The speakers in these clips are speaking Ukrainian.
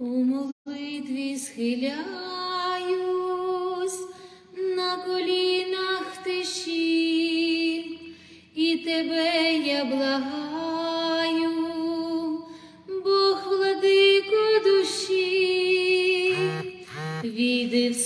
У молитві схиляюсь, на колінах тиші, і тебе я благаю, Бог владико душі, війди в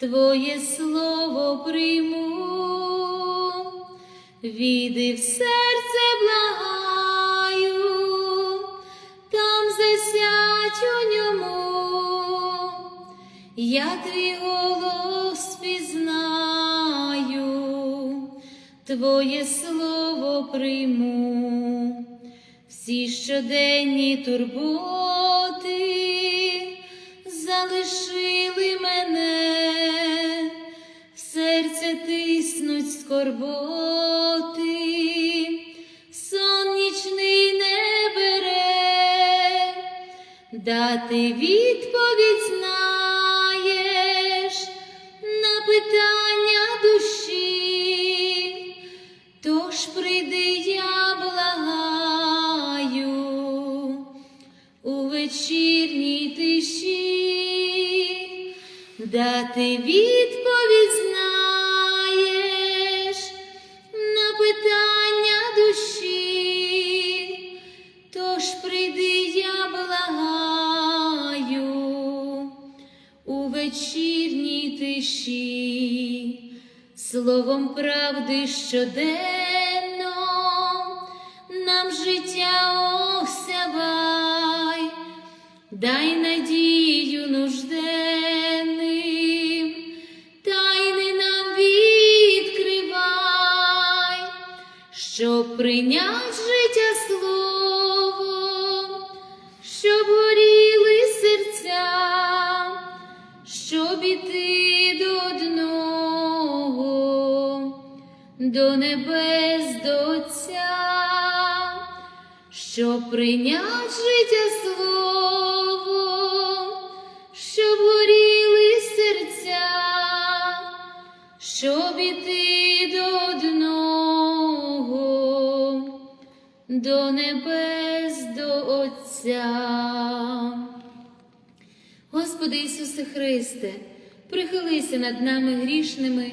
твоє слово прийму, віди в серце благаю, там засядь у ньому, я твій голос пізнаю, твоє слово прийму. Всі щоденні турботи скорботи, сон нічний не бере, дати відповідь знаєш на питання душі. Тож прийди, я благаю у вечірній тиші, дати відповідь щоденно. Нам життя осявай, дай надію нужденним, тайни нам відкривай, щоб прийняв життя слово, до небес до Отця, щоб прийнять життя слово, щоб горіли серця, щоб іти до одного, до небес до Отця. Господи Ісусе Христе, прихилися над нами грішними,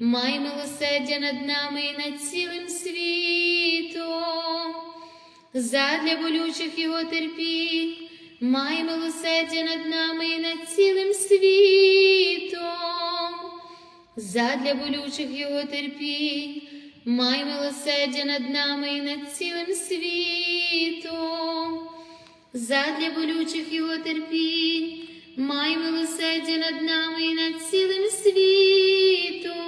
май милосердя над нами і над цілим світом. Задля болючих Його терпінь, май милосердя над нами і над цілим світом. Задля болючих Його терпінь, май милосердя над нами і над цілим світом. Задля болючих Його терпінь, май милосердя над нами і над цілим світом.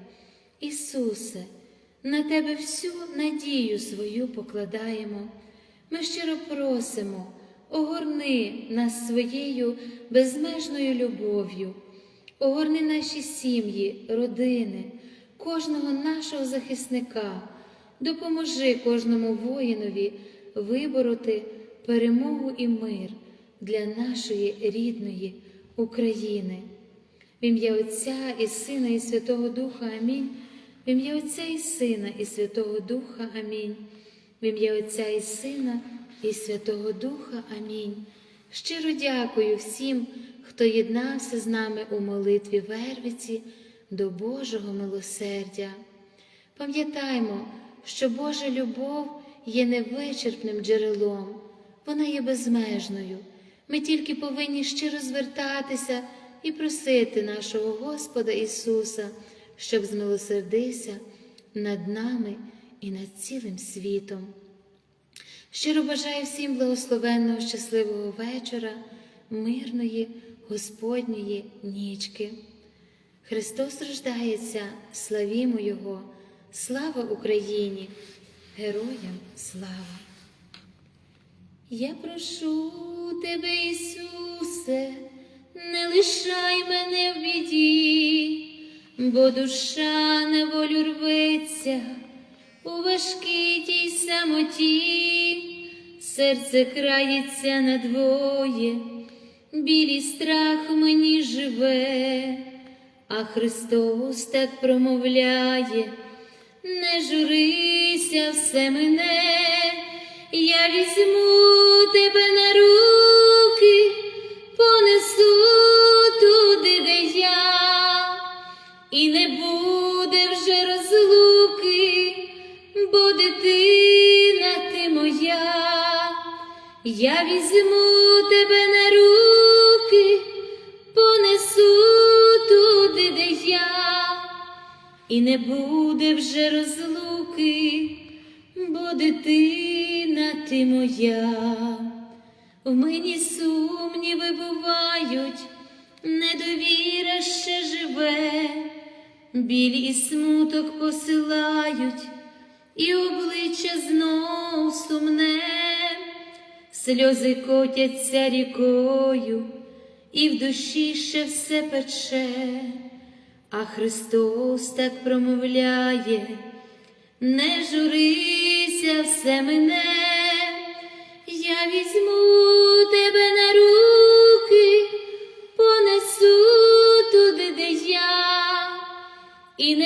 Ісусе, на Тебе всю надію свою покладаємо. Ми щиро просимо, огорни нас своєю безмежною любов'ю, огорни наші сім'ї, родини, кожного нашого захисника, допоможи кожному воїнові вибороти перемогу і мир для нашої рідної України. В ім'я Отця і Сина, і Святого Духа Амінь. В ім'я Отця і Сина, і Святого Духа Амінь. В ім'я Отця і Сина, і Святого Духа Амінь. Щиро дякую всім, хто єднався з нами у молитві Вервиці до Божого милосердя. Пам'ятаймо, що Божа любов є невичерпним джерелом, вона є безмежною. Ми тільки повинні щиро звертатися і просити нашого Господа Ісуса, щоб змилосердився над нами і над цілим світом. Щиро бажаю всім благословенного, щасливого вечора, мирної Господньої нічки. Христос рождається, славімо Його, слава Україні, героям слава! Я прошу тебе, Ісусе, не лишай мене в біді, бо душа на волю рветься у важкій тій самоті, серце крається надвоє, білий страх мені живе, а Христос так промовляє, не журися, все мене, я візьму тебе на руки, понесу і не буде вже розлуки, бо дитина ти моя, я візьму тебе на руки, понесу туди, де я, і не буде вже розлуки, бо дитина ти моя. В мені сумніви бувають, недовіра ще живе, біль і смуток посилають, і обличчя знов сумне, сльози котяться рікою, і в душі ще все пече, а Христос так промовляє, не журися, все мене. Я візьму тебе на руки,